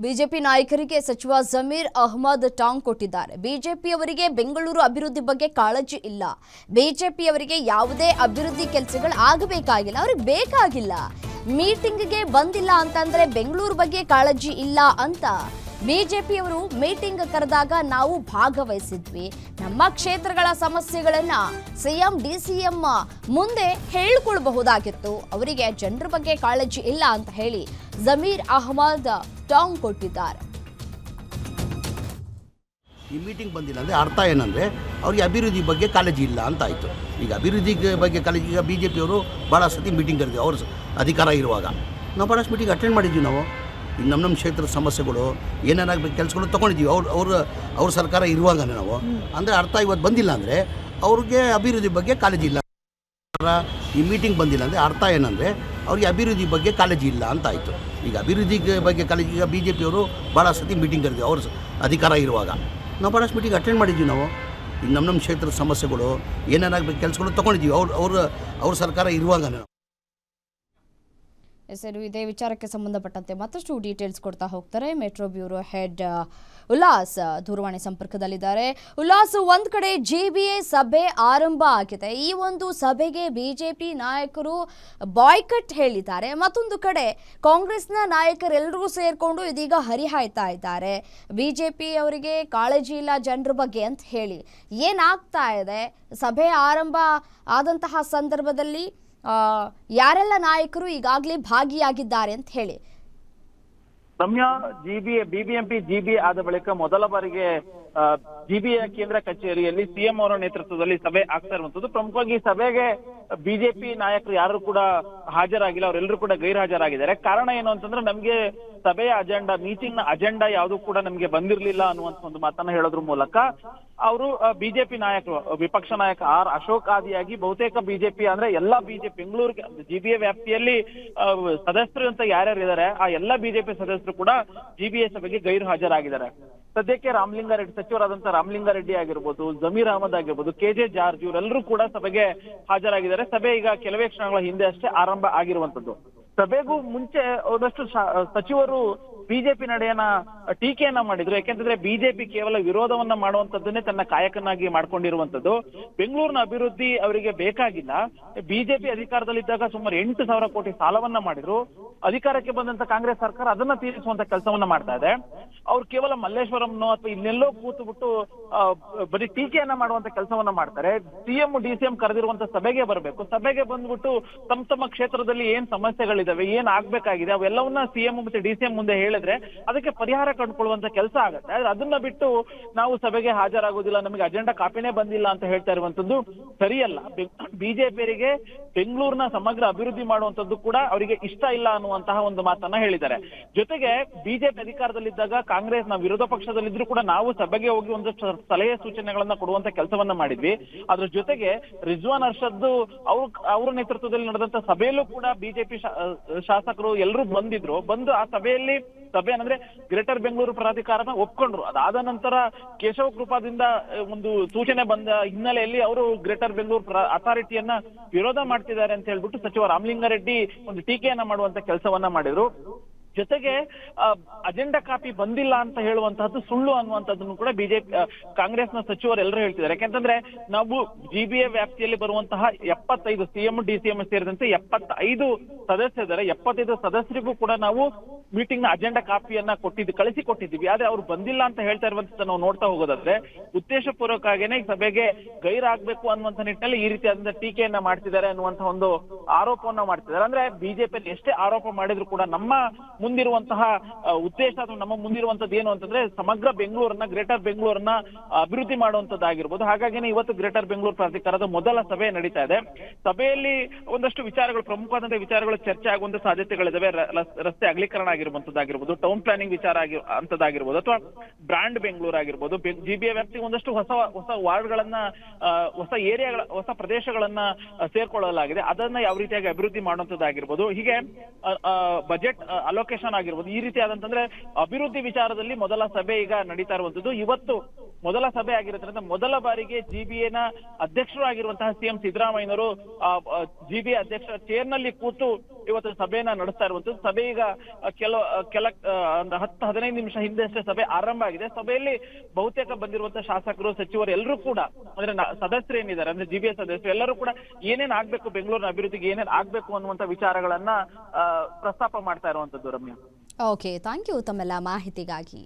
BJP ನಾಯಕರಿಗೆ ಸಚಿವ ಜಮೀರ್ ಅಹ್ಮದ್ ಟಾಂಗ್ ಕೊಟ್ಟಿದ್ದಾರೆ. ಬಿಜೆಪಿಯವರಿಗೆ ಬೆಂಗಳೂರು ಅಭಿವೃದ್ಧಿ ಬಗ್ಗೆ ಕಾಳಜಿ ಇಲ್ಲ. ಬಿಜೆಪಿಯವರಿಗೆ ಯಾವುದೇ ಅಭಿವೃದ್ಧಿ ಕೆಲಸಗಳು ಆಗಬೇಕಾಗಿಲ್ಲ. ಅವ್ರಿಗೆ ಬೇಕಾಗಿಲ್ಲ. ಮೀಟಿಂಗ್ಗೆ ಬಂದಿಲ್ಲ ಅಂತಂದ್ರೆ ಬೆಂಗಳೂರು ಬಗ್ಗೆ ಕಾಳಜಿ ಇಲ್ಲ ಅಂತ ಬಿಜೆಪಿಯವರು ಮೀಟಿಂಗ್ ಕರೆದಾಗ ನಾವು ಭಾಗವಹಿಸಿದ್ವಿ. ನಮ್ಮ ಕ್ಷೇತ್ರಗಳ ಸಮಸ್ಯೆಗಳನ್ನ ಸಿಎಂ, ಡಿಸಿಎಂ ಮುಂದೆ ಹೇಳ್ಕೊಳ್ಬಹುದಾಗಿತ್ತು. ಅವರಿಗೆ ಜನರ ಬಗ್ಗೆ ಕಾಳಜಿ ಇಲ್ಲ ಅಂತ ಹೇಳಿ ಜಮೀರ್ ಅಹಮದ್ ಟಾಂಗ್ ಕೊಟ್ಟಿದ್ದಾರೆ. ಈ ಮೀಟಿಂಗ್ ಬಂದಿಲ್ಲ ಅಂದರೆ ಅರ್ಥ ಏನಂದರೆ ಅವರಿಗೆ ಅಭಿವೃದ್ಧಿ ಬಗ್ಗೆ ಕಾಳಜಿ ಇಲ್ಲ ಅಂತ ಆಯಿತು. ಈಗ ಅಭಿವೃದ್ಧಿ ಬಗ್ಗೆ ಕಾಳಜಿ ಈಗ ಬಿ ಜೆ ಪಿಯವರು ಭಾಳ ಸತಿ ಮೀಟಿಂಗ್ ಕರೆದಿವಿ ಅವರು ಅಧಿಕಾರ ಇರುವಾಗ. ನಾವು ಭಾಳಷ್ಟು ಮೀಟಿಂಗ್ ಅಟೆಂಡ್ ಮಾಡಿದ್ವಿ ನಾವು. ನಮ್ಮ ನಮ್ಮ ಕ್ಷೇತ್ರದ ಸಮಸ್ಯೆಗಳು ಏನೇನಾಗಬೇಕು ಕೆಲಸಗಳು ತೊಗೊಂಡಿದ್ದೀವಿ ಅವ್ರು, ಅವ್ರ ಅವ್ರ ಸರ್ಕಾರ ಇರುವಾಗಲೇ ನಾವು. ಅಂದರೆ ಅರ್ಥ ಇವತ್ತು ಬಂದಿಲ್ಲ ಅಂದರೆ ಅವ್ರಿಗೆ ಅಭಿವೃದ್ಧಿ ಬಗ್ಗೆ ಕಾಳಜಿ ಇಲ್ಲ. ಈ ಮೀಟಿಂಗ್ ಬಂದಿಲ್ಲ ಅಂದರೆ ಅರ್ಥ ಏನಂದರೆ ಅವ್ರಿಗೆ ಅಭಿವೃದ್ಧಿ ಬಗ್ಗೆ ಕಾಳಜಿ ಇಲ್ಲ ಅಂತ ಆಯಿತು. ಈಗ ಅಭಿವೃದ್ಧಿ ಬಗ್ಗೆ ಕಾಳಜಿ ಈಗ ಬಿ ಜೆ ಪಿಯವರು ಭಾಳ ಸತಿ ಮೀಟಿಂಗ್ ಕರೆದಿವಿ ಅವ್ರ ಅಧಿಕಾರ ಇರುವಾಗ. ನಾವು ಭಾಳಷ್ಟು ಮೀಟಿಂಗ್ ಅಟೆಂಡ್ ಮಾಡಿದ್ವಿ ನಾವು. ನಮ್ಮ ನಮ್ಮ ಕ್ಷೇತ್ರದ ಸಮಸ್ಯೆಗಳು ಏನೇನಾಗಬೇಕು ಕೆಲಸಗಳು ತೊಗೊಂಡಿದ್ದೀವಿ ಅವ್ರು, ಅವ್ರ ಅವ್ರ ಸರ್ಕಾರ ಇರುವಾಗನೇ ಹೆಸರು ಇದೇ ವಿಚಾರಕ್ಕೆ ಸಂಬಂಧಪಟ್ಟಂತೆ ಮತ್ತಷ್ಟು ಡೀಟೇಲ್ಸ್ ಕೊಡ್ತಾ ಹೋಗ್ತಾರೆ. ಮೆಟ್ರೋ ಬ್ಯೂರೋ ಹೆಡ್ ಉಲ್ಲಾಸ್ ದೂರವಾಣಿ ಸಂಪರ್ಕದಲ್ಲಿದ್ದಾರೆ. ಉಲ್ಲಾಸ್, ಒಂದ್ ಕಡೆ ಜಿ ಬಿ ಎ ಸಭೆ ಆರಂಭ ಆಗಿದೆ. ಈ ಒಂದು ಸಭೆಗೆ ಬಿಜೆಪಿ ನಾಯಕರು ಬಾಯ್ಕಟ್ ಹೇಳಿದ್ದಾರೆ. ಮತ್ತೊಂದು ಕಡೆ ಕಾಂಗ್ರೆಸ್ನ ನಾಯಕರೆಲ್ಲರೂ ಸೇರಿಕೊಂಡು ಇದೀಗ ಹರಿಹಾಯ್ತಾ ಇದ್ದಾರೆ. ಬಿಜೆಪಿ ಅವರಿಗೆ ಕಾಳಜಿ ಇಲ್ಲ ಜನರ ಬಗ್ಗೆ ಅಂತ ಹೇಳಿ ಏನಾಗ್ತಾ ಇದೆ? ಸಭೆ ಆರಂಭ ಆದಂತಹ ಸಂದರ್ಭದಲ್ಲಿ ಯಾರೆಲ್ಲ ನಾಯಕರು ಈಗಾಗಲೇ ಭಾಗಿಯಾಗಿದ್ದಾರೆ ಅಂತ ಹೇಳಿ. ರಮ್ಯಾ ಜಿಬಿ ಬಿಬಿಎಂಪಿ ಜಿಬಿ ಆದ ಬಳಿಕ ಮೊದಲ ಬಾರಿಗೆ ಜಿಬಿಯ ಕೇಂದ್ರ ಕಚೇರಿಯಲ್ಲಿ ಸಿಎಂ ಅವರ ನೇತೃತ್ವದಲ್ಲಿ ಸಭೆ ಆಗ್ತಾ ಇರುವಂತದ್ದು ಪ್ರಮುಖವಾಗಿ ಸಭೆಗೆ ಬಿಜೆಪಿ ನಾಯಕರು ಯಾರು ಕೂಡ ಹಾಜರಾಗಿಲ್ಲ. ಅವರೆಲ್ಲರೂ ಕೂಡ ಗೈರ್ ಹಾಜರಾಗಿದ್ದಾರೆ ಕಾರಣ ಏನು ಅಂತಂದ್ರೆ ನಮ್ಗೆ ಸಭೆಯ ಅಜೆಂಡಾ ಮೀಟಿಂಗ್ನ ಅಜೆಂಡಾ ಯಾವುದು ಕೂಡ ನಮ್ಗೆ ಬಂದಿರ್ಲಿಲ್ಲ ಅನ್ನುವಂತ ಒಂದು ಮಾತನ್ನ ಹೇಳೋದ್ರ ಮೂಲಕ ಅವರು ಬಿಜೆಪಿ ನಾಯಕರು, ವಿಪಕ್ಷ ನಾಯಕ ಆರ್ ಅಶೋಕ್ ಆದಿಯಾಗಿ ಬಹುತೇಕ ಬಿಜೆಪಿ ಅಂದ್ರೆ ಎಲ್ಲಾ ಬಿಜೆಪಿ ಬೆಂಗಳೂರು ಜಿಬಿಎ ವ್ಯಾಪ್ತಿಯಲ್ಲಿ ಸದಸ್ಯರು ಅಂತ ಯಾರ್ಯಾರು ಇದ್ದಾರೆ ಆ ಎಲ್ಲಾ ಬಿಜೆಪಿ ಸದಸ್ಯರು ಕೂಡ ಜಿಬಿಎ ಸಭೆಗೆ ಗೈರು ಹಾಜರಾಗಿದ್ದಾರೆ ಸದ್ಯಕ್ಕೆ ರಾಮಲಿಂಗಾರೆಡ್ಡಿ ಸಚಿವರಾದಂತಹ ರಾಮಲಿಂಗಾರೆಡ್ಡಿ ಆಗಿರ್ಬೋದು, ಜಮೀರ್ ಅಹಮದ್ ಆಗಿರ್ಬೋದು, ಕೆ ಜೆ ಜಾರ್ಜ್ ಇವರೆಲ್ಲರೂ ಕೂಡ ಸಭೆಗೆ ಹಾಜರಾಗಿದ್ದಾರೆ. ಸಭೆ ಈಗ ಕೆಲವೇ ಕ್ಷಣಗಳ ಹಿಂದೆ ಅಷ್ಟೇ ಆರಂಭ ಆಗಿರುವಂತದ್ದು ಸಭೆಗೂ ಮುಂಚೆ ಒಂದಷ್ಟು ಸಚಿವರು ಬಿಜೆಪಿ ನಡೆಯನ್ನ ಟೀಕೆಯನ್ನ ಮಾಡಿದ್ರು. ಯಾಕೆಂದ್ರೆ ಬಿಜೆಪಿ ಕೇವಲ ವಿರೋಧವನ್ನ ಮಾಡುವಂತದ್ದನ್ನೇ ತನ್ನ ಕಾಯಕನಾಗಿ ಮಾಡ್ಕೊಂಡಿರುವಂತದ್ದು. ಬೆಂಗಳೂರಿನ ಅಭಿವೃದ್ಧಿ ಅವರಿಗೆ ಬೇಕಾಗಿಲ್ಲ. ಬಿಜೆಪಿ ಅಧಿಕಾರದಲ್ಲಿದ್ದಾಗ ಸುಮಾರು ಎಂಟು ಸಾವಿರ ಕೋಟಿ ಸಾಲವನ್ನ ಮಾಡಿದ್ರು. ಅಧಿಕಾರಕ್ಕೆ ಬಂದಂತ ಕಾಂಗ್ರೆಸ್ ಸರ್ಕಾರ ಅದನ್ನ ತೀರಿಸುವಂತ ಕೆಲಸವನ್ನ ಮಾಡ್ತಾ ಇದೆ. ಅವ್ರು ಕೇವಲ ಮಲ್ಲೇಶ್ವರಂನೋ ಅಥವಾ ಇನ್ನೆಲ್ಲೋ ಕೂತು ಬಿಟ್ಟು ಬರೀ ಟೀಕೆಯನ್ನ ಮಾಡುವಂತ ಕೆಲಸವನ್ನ ಮಾಡ್ತಾರೆ. ಸಿಎಂ ಡಿ ಸಿ ಎಂ ಕರೆದಿರುವಂತ ಸಭೆಗೆ ಬರಬೇಕು. ಸಭೆಗೆ ಬಂದ್ಬಿಟ್ಟು ತಮ್ಮ ತಮ್ಮ ಕ್ಷೇತ್ರದಲ್ಲಿ ಏನ್ ಸಮಸ್ಯೆಗಳಿದಾವೆ, ಏನ್ ಆಗ್ಬೇಕಾಗಿದೆ, ಅವೆಲ್ಲವನ್ನ ಸಿಎಂ ಮತ್ತೆ ಡಿ ಸಿ ಎಂ ಮುಂದೆ ಹೇಳಿದ್ರೆ ಅದಕ್ಕೆ ಪರಿಹಾರ ಕಂಡುಕೊಳ್ಳುವಂತ ಕೆಲಸ ಆಗುತ್ತೆ. ಆದ್ರೆ ಅದನ್ನ ಬಿಟ್ಟು ನಾವು ಸಭೆಗೆ ಹಾಜರಾಗೋದಿಲ್ಲ ನಮಗೆ ಅಜೆಂಡಾ ಕಾಪಿನೇ ಬಂದಿಲ್ಲ ಅಂತ ಹೇಳ್ತಾ ಇರುವಂತದ್ದು ಸರಿಯಲ್ಲ. ಬಿಜೆಪಿಯರಿಗೆ ಬೆಂಗಳೂರಿನ ಸಮಗ್ರ ಅಭಿವೃದ್ಧಿ ಮಾಡುವಂತದ್ದು ಕೂಡ ಅವರಿಗೆ ಇಷ್ಟ ಇಲ್ಲ ಅನ್ನುವಂತಹ ಒಂದು ಮಾತನ್ನ ಹೇಳಿದ್ದಾರೆ. ಜೊತೆಗೆ ಬಿಜೆಪಿ ಅಧಿಕಾರದಲ್ಲಿದ್ದಾಗ ಕಾಂಗ್ರೆಸ್ನ ವಿರೋಧ ಪಕ್ಷದಲ್ಲಿದ್ರು ಕೂಡ ನಾವು ಸಭೆಗೆ ಹೋಗಿ ಒಂದಷ್ಟು ಸಲಹೆ ಸೂಚನೆಗಳನ್ನ ಕೊಡುವಂತ ಕೆಲಸವನ್ನ ಮಾಡಿದ್ವಿ. ಅದ್ರ ಜೊತೆಗೆ ರಿಜ್ವಾನ್ ಅರ್ಷದ್ ಅವ್ರ ಅವ್ರ ನೇತೃತ್ವದಲ್ಲಿ ನಡೆದಂತ ಸಭೆಯಲ್ಲೂ ಕೂಡ ಬಿಜೆಪಿ ಶಾಸಕರು ಎಲ್ಲರೂ ಬಂದಿದ್ರು. ಬಂದು ಆ ಸಭೆಯಲ್ಲಿ ಸಭೆ ಏನಂದ್ರೆ ಗ್ರೇಟರ್ ಬೆಂಗಳೂರು ಪ್ರಾಧಿಕಾರನ ಒಪ್ಕೊಂಡ್ರು. ಅದಾದ ನಂತರ ಕೇಶವ ಕೃಪಾದಿಂದ ಒಂದು ಸೂಚನೆ ಬಂದ ಹಿನ್ನೆಲೆಯಲ್ಲಿ ಅವರು ಗ್ರೇಟರ್ ಬೆಂಗಳೂರು ಅಥಾರಿಟಿಯನ್ನ ವಿರೋಧ ಮಾಡ್ತಿದ್ದಾರೆ ಅಂತ ಹೇಳ್ಬಿಟ್ಟು ಸಚಿವ ರಾಮಲಿಂಗಾರೆಡ್ಡಿ ಒಂದು ಟೀಕೆಯನ್ನ ಮಾಡುವಂತ ಕೆಲಸವನ್ನ ಮಾಡಿದ್ರು. ಜೊತೆಗೆ ಅಜೆಂಡಾ ಕಾಪಿ ಬಂದಿಲ್ಲ ಅಂತ ಹೇಳುವಂತಹದ್ದು ಸುಳ್ಳು ಅನ್ನುವಂಥದ್ದನ್ನು ಕೂಡ ಬಿಜೆಪಿ ಕಾಂಗ್ರೆಸ್ನ ಸಚಿವರು ಎಲ್ಲರೂ ಹೇಳ್ತಿದ್ದಾರೆ. ಯಾಕೆಂತಂದ್ರೆ, ನಾವು ಜಿಬಿಎ ವ್ಯಾಪ್ತಿಯಲ್ಲಿ ಬರುವಂತಹ ಎಪ್ಪತ್ತೈದು ಸಿಎಂ ಡಿಸಿಎಂ ಸೇರಿದಂತೆ ಎಪ್ಪತ್ತೈದು ಸದಸ್ಯರಿದ್ದಾರೆ. ಎಪ್ಪತ್ತೈದು ಸದಸ್ಯರಿಗೂ ಕೂಡ ನಾವು ಮೀಟಿಂಗ್ನ ಅಜೆಂಡಾ ಕಾಪಿಯನ್ನ ಕೊಟ್ಟಿದ್ದು ಕಳಿಸಿ ಕೊಟ್ಟಿದ್ದೀವಿ ಆದ್ರೆ ಅವ್ರು ಬಂದಿಲ್ಲ ಅಂತ ಹೇಳ್ತಾ ಇರುವಂತ ನಾವು ನೋಡ್ತಾ ಹೋಗೋದಾದ್ರೆ ಉದ್ದೇಶ ಪೂರ್ವಕವಾಗಿನೇ ಈ ಸಭೆಗೆ ಗೈರಾಗಬೇಕು ಅನ್ನುವಂತ ನಿಟ್ಟಿನಲ್ಲಿ ಈ ರೀತಿಯಾದಂತ ಟೀಕೆಯನ್ನ ಮಾಡ್ತಿದ್ದಾರೆ ಅನ್ನುವಂತ ಒಂದು ಆರೋಪವನ್ನ ಮಾಡ್ತಿದ್ದಾರೆ. ಅಂದ್ರೆ ಬಿಜೆಪಿ ಎಷ್ಟೇ ಆರೋಪ ಮಾಡಿದ್ರು ಕೂಡ ನಮ್ಮ ಮುಂದಿರುವಂತಹ ಉದ್ದೇಶ ಅಥವಾ ನಮ್ಮ ಮುಂದಿರುವಂತದ್ದು ಏನು ಅಂತಂದ್ರೆ ಸಮಗ್ರ ಬೆಂಗಳೂರನ್ನ, ಗ್ರೇಟರ್ ಬೆಂಗಳೂರನ್ನ ಅಭಿವೃದ್ಧಿ ಮಾಡುವಂತದ್ದಾಗಿರ್ಬೋದು ಹಾಗಾಗಿನೇ ಇವತ್ತು ಗ್ರೇಟರ್ ಬೆಂಗಳೂರು ಪ್ರಾಧಿಕಾರದ ಮೊದಲ ಸಭೆ ನಡೀತಾ ಇದೆ. ಸಭೆಯಲ್ಲಿ ಒಂದಷ್ಟು ವಿಚಾರಗಳು ಪ್ರಮುಖವಾದಂತಹ ವಿಚಾರಗಳು ಚರ್ಚೆ ಆಗುವಂತ ಸಾಧ್ಯತೆಗಳಿದಾವೆ. ರಸ್ತೆ ಅಗಲೀಕರಣ ಆಗಿರುವಂತದ್ದಾಗಿರ್ಬೋದು ಟೌನ್ ಪ್ಲಾನಿಂಗ್ ವಿಚಾರ ಆಗಿ ಅಂತದಾಗಿರ್ಬೋದು ಅಥವಾ ಬ್ರಾಂಡ್ ಬೆಂಗಳೂರು ಆಗಿರ್ಬೋದು. ಜಿಬಿಎ ವ್ಯಾಪ್ತಿಗೆ ಒಂದಷ್ಟು ಹೊಸ ಹೊಸ ವಾರ್ಡ್ಗಳನ್ನ ಹೊಸ ಏರಿಯಾಗಳ, ಹೊಸ ಪ್ರದೇಶಗಳನ್ನ ಸೇರ್ಕೊಳ್ಳಲಾಗಿದೆ. ಅದನ್ನ ಯಾವ ರೀತಿಯಾಗಿ ಅಭಿವೃದ್ಧಿ ಮಾಡುವಂತದ್ದಾಗಿರ್ಬೋದು ಹೀಗೆ ಬಜೆಟ್ ಅಲೋಕೇಟ್ ಅಲೋಕೇಶನ್ ಆಗಿರ್ಬೋದು. ಈ ರೀತಿ ಆದಂತಂದ್ರೆ ಅಭಿವೃದ್ಧಿ ವಿಚಾರದಲ್ಲಿ ಮೊದಲ ಸಭೆ ಈಗ ನಡೀತಾ ಇರುವಂತದ್ದು. ಇವತ್ತು ಮೊದಲ ಸಭೆ ಆಗಿರೋದ್ರಿಂದ ಮೊದಲ ಬಾರಿಗೆ ಜಿಬಿಎನ ಅಧ್ಯಕ್ಷರು ಆಗಿರುವಂತಹ ಸಿಎಂ ಸಿದ್ದರಾಮಯ್ಯನವರು ಜಿಬಿಎ ಅಧ್ಯಕ್ಷರ ಚೇರ್ನಲ್ಲಿ ಕೂತು ಇವತ್ತು ಸಭೆಯನ್ನ ನಡೆಸ್ತಾ ಇರುವಂತದ್ದು ಸಭೆ ಈಗ ಕೆಲ ಕೆಲ ಒಂದು ಹತ್ತು, ಹದಿನೈದು ನಿಮಿಷ ಹಿಂದೆಷ್ಟೇ ಸಭೆ ಆರಂಭ ಆಗಿದೆ. ಸಭೆಯಲ್ಲಿ ಬಹುತೇಕ ಬಂದಿರುವಂತಹ ಶಾಸಕರು, ಸಚಿವರು ಎಲ್ಲರೂ ಕೂಡ, ಅಂದ್ರೆ ಸದಸ್ಯರು ಏನಿದ್ದಾರೆ, ಅಂದ್ರೆ ಜಿಬಿಎ ಸದಸ್ಯರು ಎಲ್ಲರೂ ಕೂಡ ಏನೇನ್ ಆಗ್ಬೇಕು, ಬೆಂಗಳೂರಿನ ಅಭಿವೃದ್ಧಿಗೆ ಏನೇನ್ ಆಗ್ಬೇಕು ಅನ್ನುವಂತ ವಿಚಾರಗಳನ್ನ ಪ್ರಸ್ತಾಪ ಮಾಡ್ತಾ ಇರುವಂತದ್ದು ರಮ್ಯಾ. ಓಕೆ ಥ್ಯಾಂಕ್ ಯು ತಮ್ಮೆಲ್ಲ ಮಾಹಿತಿಗಾಗಿ.